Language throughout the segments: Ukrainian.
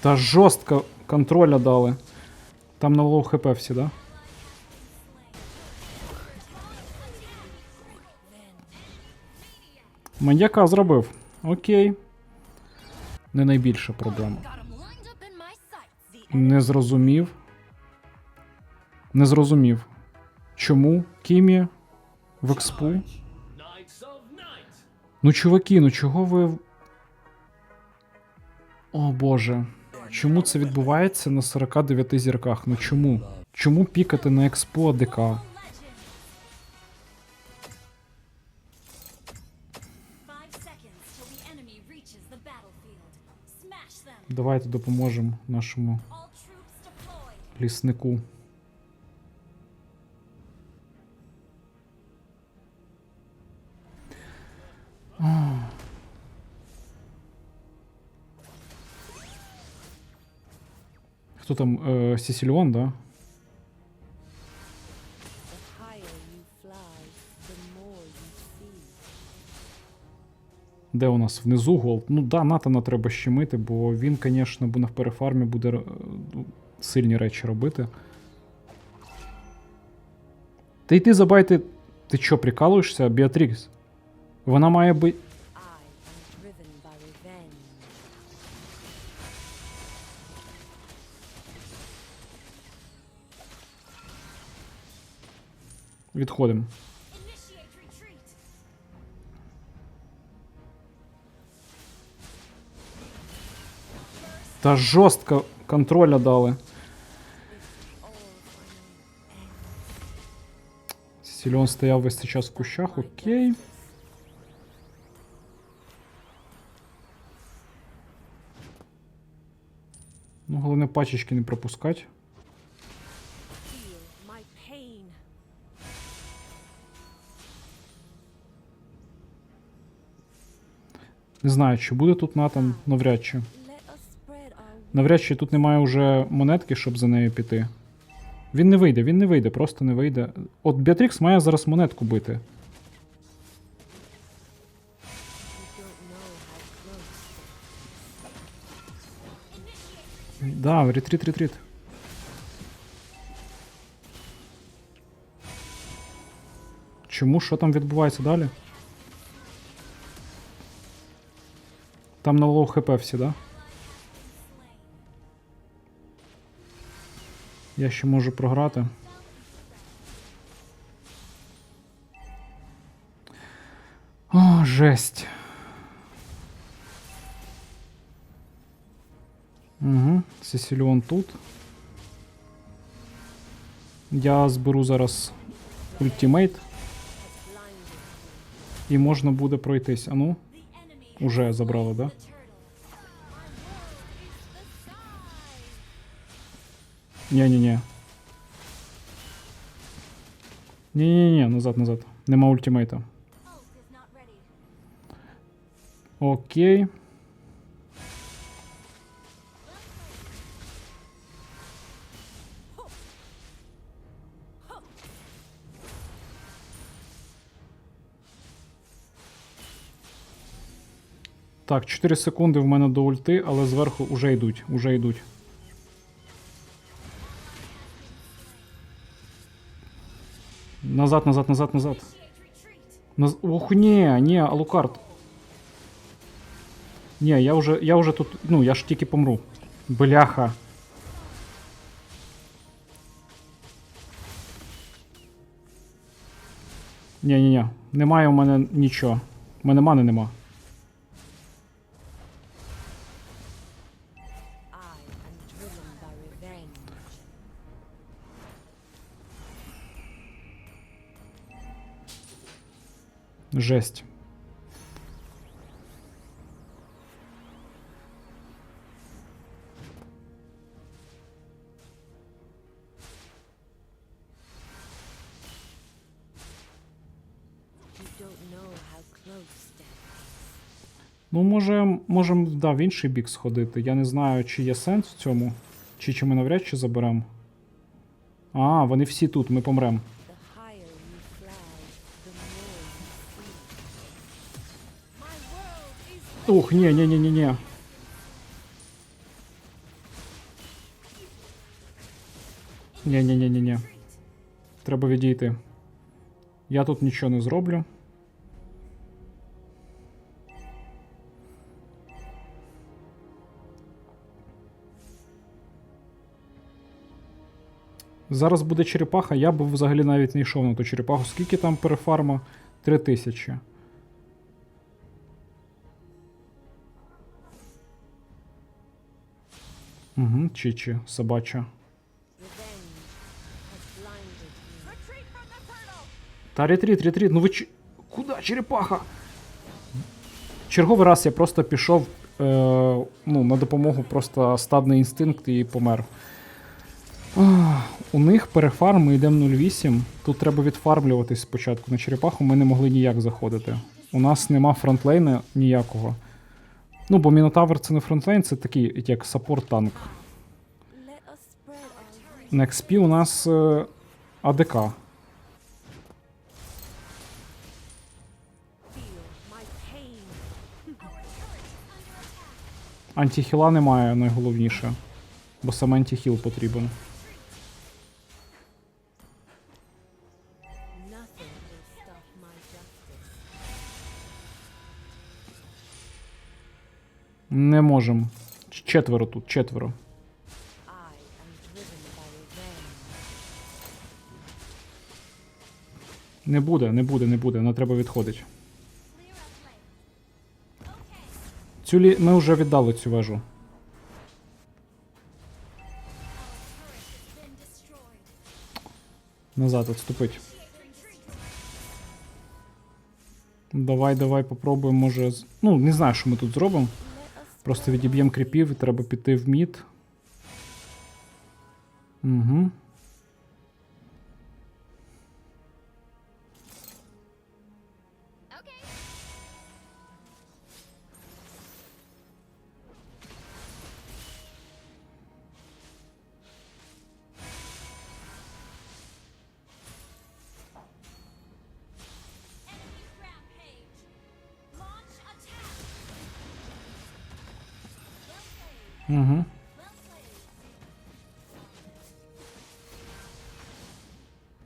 Та жорстко контроля дали. Там на лоу хп всі, да? Маньяка зробив. Окей. Не найбільша проблема. Не зрозумів. Не зрозумів. Чому Кімі в експу? Ну, чуваки, ну чого ви. О боже. Чому це відбувається на 49 зірках? Ну чому? Чому пікати на експо АДК? Давайте допоможемо нашому ліснику. А. fly, the more you see. Де у нас? Внизу голд. Ну да, Натана треба щемити, бо він, звісно, на перефармі буде е, сильні речі робити. Та й ти забайте. Ти що, прикалуєшся, Біатрікс? Вона має би. Відходимо. Та жорстко контроля дали. Сільон стояв весь цей час в кущах, окей. Ну, головне пачечки не пропускати. Не знаю, чи буде тут Натан, навряд чи. Навряд чи тут немає вже монетки, щоб за нею піти. Він не вийде, він не вийде, просто не вийде. От Біатрікс має зараз монетку бити. Да, ретріт, ретріт. Чому? Що там відбувається далі? Там на лоу хп всі, да? Я ще можу програти. О, жесть. Угу, Сесіліон тут. Я зберу зараз ультимейт. І можна буде пройтись. А ну, The enemy уже забрали, да? turtle. Ні-ні-ні. Ні-ні-ні, назад, назад. Нема ультимейта. Hulk is not ready. Окей. Так, 4 секунди в мене до ульти, але зверху уже йдуть, уже йдуть. Назад, назад, назад, назад. Наз... Ох, ні, ні, Алукард. Ні, я вже, я вже тут, ну, я ж тільки помру. Бляха. Ні, ні, ні. Немає у мене нічого. У мене мани нема. Жесть. Ну, може, можемо да, в інший бік сходити. Я не знаю, чи є сенс в цьому, чи чи ми навряд чи заберемо. А, вони всі тут, ми помремо. Ух, не, не, не, не, не. Не, не, не, не, не. Треба відійти. Я тут нічого не зроблю. Зараз буде черепаха, я б взагалі навіть не йшов на ту черепаху. Скільки там перефарма? 3000. Угу, чичі, собача. Та ретріт, ретріт, ну ви ч... Куда, черепаха? Черговий раз я просто пішов е, ну, на допомогу просто стадний інстинкт і помер. У них перефарм, ми йдемо 0.8. Тут треба відфармлюватись спочатку. На черепаху ми не могли ніяк заходити. У нас нема фронтлейна ніякого. Ну, бо Мінотавр це не фронтлейн, це такий, як саппорт-танк. Let us На XP у нас е, АДК. Антихіла немає найголовніше. Бо саме антихіл потрібен. Не можем. Четверо тут, четверо. Не буде, не буде, не буде. Не треба відходити. Цю лі... Ми вже віддали цю вежу. Назад відступить. Давай, давай, попробуємо, може. Ну, не знаю, що ми тут зробимо. Просто відіб'ємо кріпів і треба піти в мід. Угу.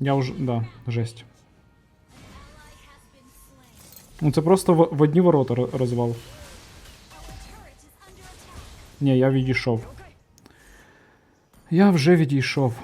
Я вже. Да, жесть. Ну це просто в, в одні ворота ро- розвал. Ні, я відійшов. Я вже відійшов.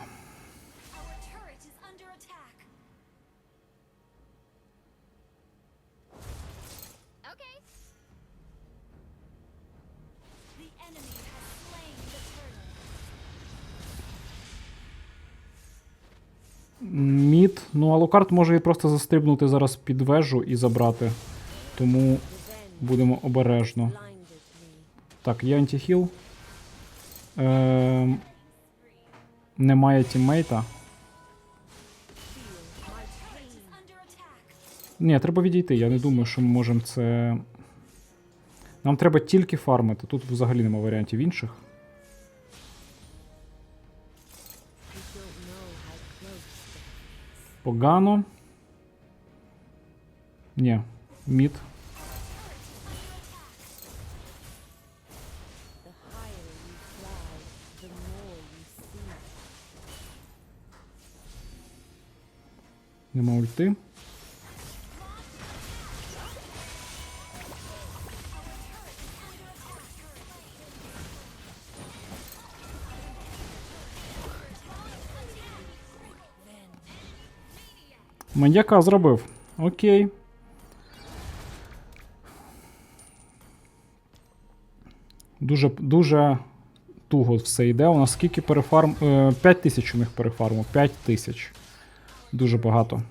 Мід. Ну, Алукарт може і просто застрибнути зараз під вежу і забрати. Тому будемо обережно. Так, є антихіл. Ем, немає тіммейта. Ні, треба відійти. Я не думаю, що ми можемо це. Нам треба тільки фармити. Тут взагалі нема варіантів інших. Погано. Ні, мід. The higher Маньяка зробив. Окей. Дуже, дуже туго все йде. У нас скільки перефарм. Е, 5 тисяч у них перефарму. 5 тисяч. Дуже багато.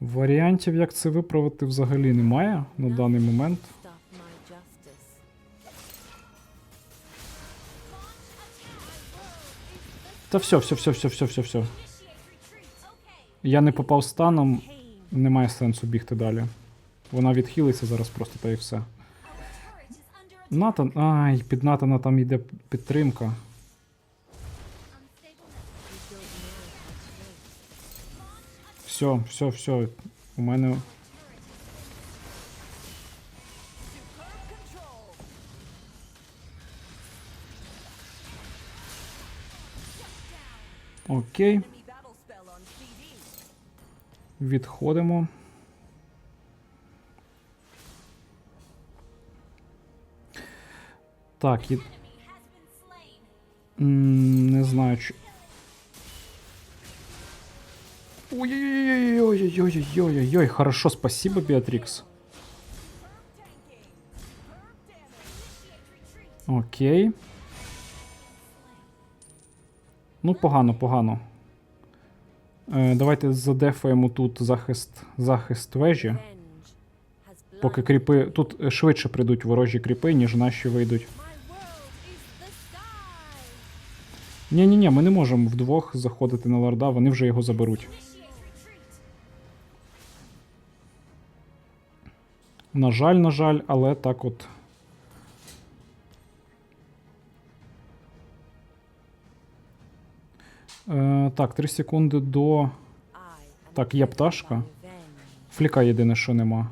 Варіантів, як це виправити, взагалі немає на даний момент. Та все, все, все, все, все, все, все. Я не попав станом, немає сенсу бігти далі. Вона відхилиться зараз просто та і все. Натан. Ай, під Натана там йде підтримка. Все, все, все. У мене. Окей. Відходимо. Так, і... Не знаю, чи. Ой-ой-ой-ой-ой-ой-ой-ой, хорошо, спасибо, Беатрикс. Окей. Ну, погано, погано. Е, давайте задефаємо тут захист, захист вежі. Поки кріпи. Тут е, швидше прийдуть ворожі кріпи, ніж наші вийдуть. Ні, ні, ні, ми не можемо вдвох заходити на лорда, вони вже його заберуть. На жаль, на жаль, але так от. Так, 3 секунди до. Так, є пташка. Фліка єдине, що нема.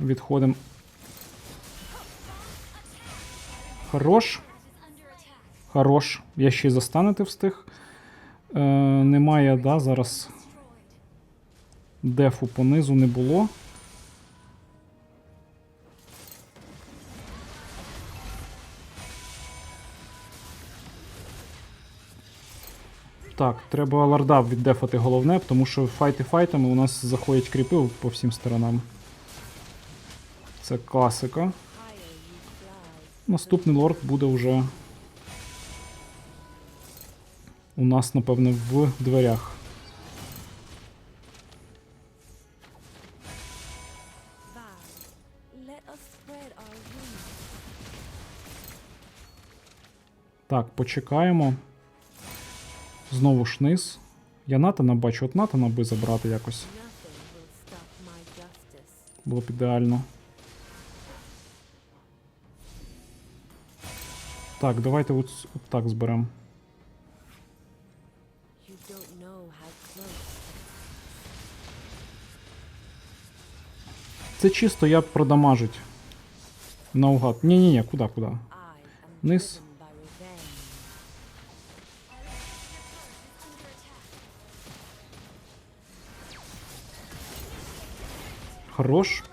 Відходимо. Хорош. Хорош. Я ще й застанути встиг. Е, немає, да, зараз. Дефу понизу не було. Так, треба ларда віддефати головне, тому що файти файтами у нас заходять кріпи по всім сторонам. Це класика. Наступний лорд буде вже у нас, напевне, в дверях. Так, почекаємо. Знову ж низ. Я Натана бачу, от Натана би забрати якось. Було б ідеально. Так, давайте от, от так зберемо. Це чисто я продамажить. Наугад. Ні-ні-ні, куди, куди? I am Низ. driven by revenge. Under attack. Хорош.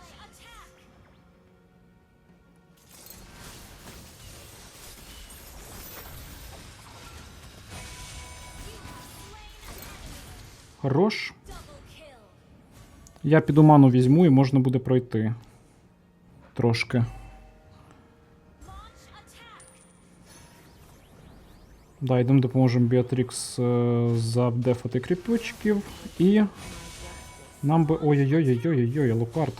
Хорош. Я піду ману візьму і можна буде пройти. Трошки. Да, йдемо допоможемо Біатрікс е, задефати кріпочків. І нам би. Ой-ой-ой-ой-ой-ой, Лукард.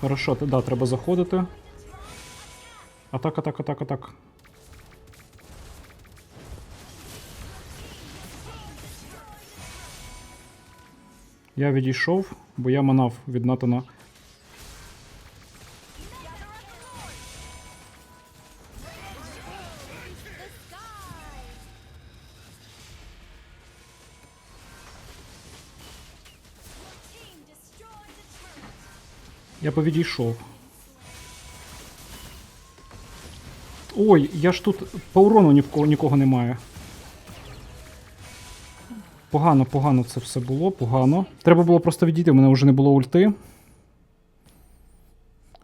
Хорошо, да, треба заходити. Атак, атак, атак, атак. Я відійшов, бо я манав від Натана. Я повідійшов. Ой, я ж тут по урону ні в кого нікого немає. Погано, погано це все було, погано. Треба було просто відійти, у мене вже не було ульти.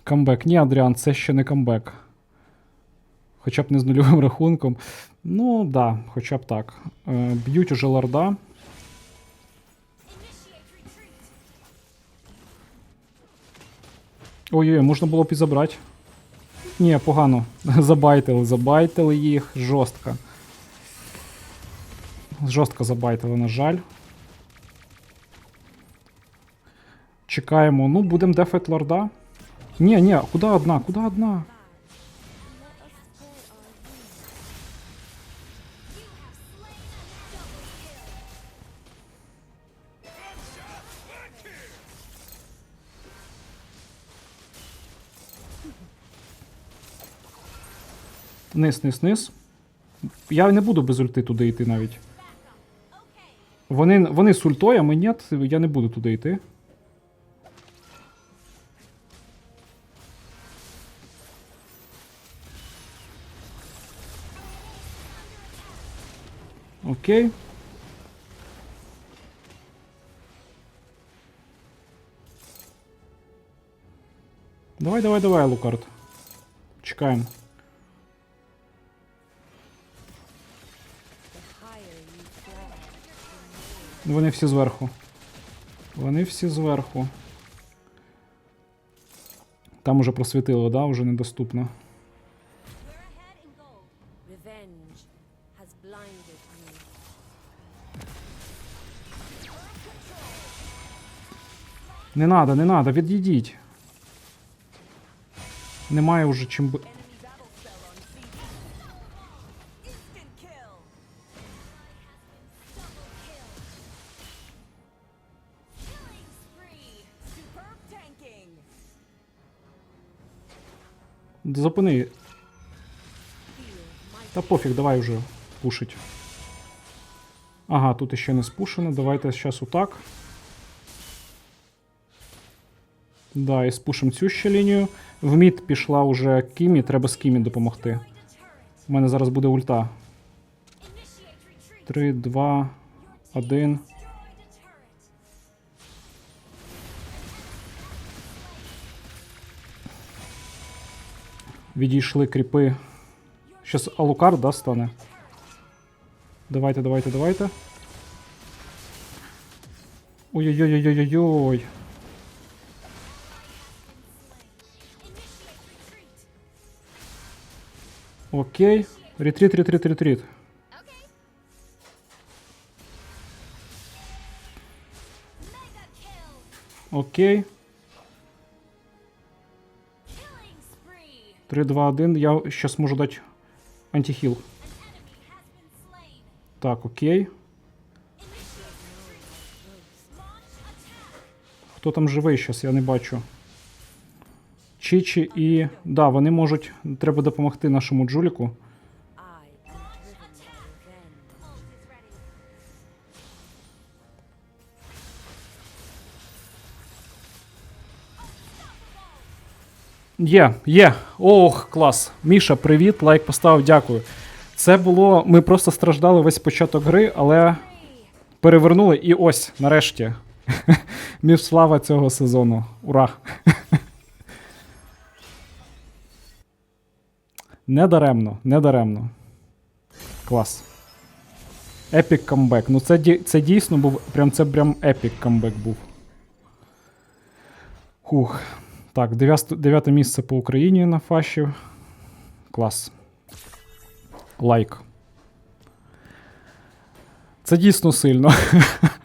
Камбек. Ні, Адріан, це ще не камбек. Хоча б не з нульовим рахунком. Ну, да, хоча б так. Е, б'ють уже ларда. Ой-ой, можна було б і забрати. Ні, погано. Забайтили, забайтили їх жорстко. Жорстко забайтили, на жаль. Чекаємо. Ну, будемо дефать лорда. Ні, ні, куди одна? Куди одна? Низ, низ, низ. Я не буду без ульти туди йти навіть. Вони, вони з ультою, а ми ні, я не буду туди йти. Окей. Давай, давай, давай, Лукард. Чекаємо. Вони всі зверху. Вони всі зверху. Там уже просвітило, да? Уже недоступно. Не надо, не надо, відійдіть. Немає вже чим би. Зупини. Та пофіг, давай вже пушить. Ага, тут іще не спушено. Давайте зараз отак. Да, і спушимо цю ще лінію. В мід пішла уже Кімі, треба з Кімі допомогти. У мене зараз буде ульта. 3, 2, 1. Відійшли кріпи. Щас Алукар, да, стане? Давайте, давайте, давайте. Ой-ой-ой-ой-ой-ой. Окей. Ретріт, ретріт. Okay. Окей. 3, 2, 1. Я сейчас можу дати slain. Так, окей. Хто там живий щас, я не бачу. Чичі і. Да, вони можуть. Треба допомогти нашому Джуліку. Є, є. Ох, клас. Міша, привіт, лайк поставив, дякую. Це було. Ми просто страждали весь початок гри, але перевернули і ось, нарешті. Між слава цього сезону. Ура! Недаремно, недаремно. Клас. Епік камбек. Ну це, це дійсно був. Прям це прям епік камбек був. Хух. Так, дев'яте місце по Україні на фаші. Клас. Лайк. Це дійсно сильно.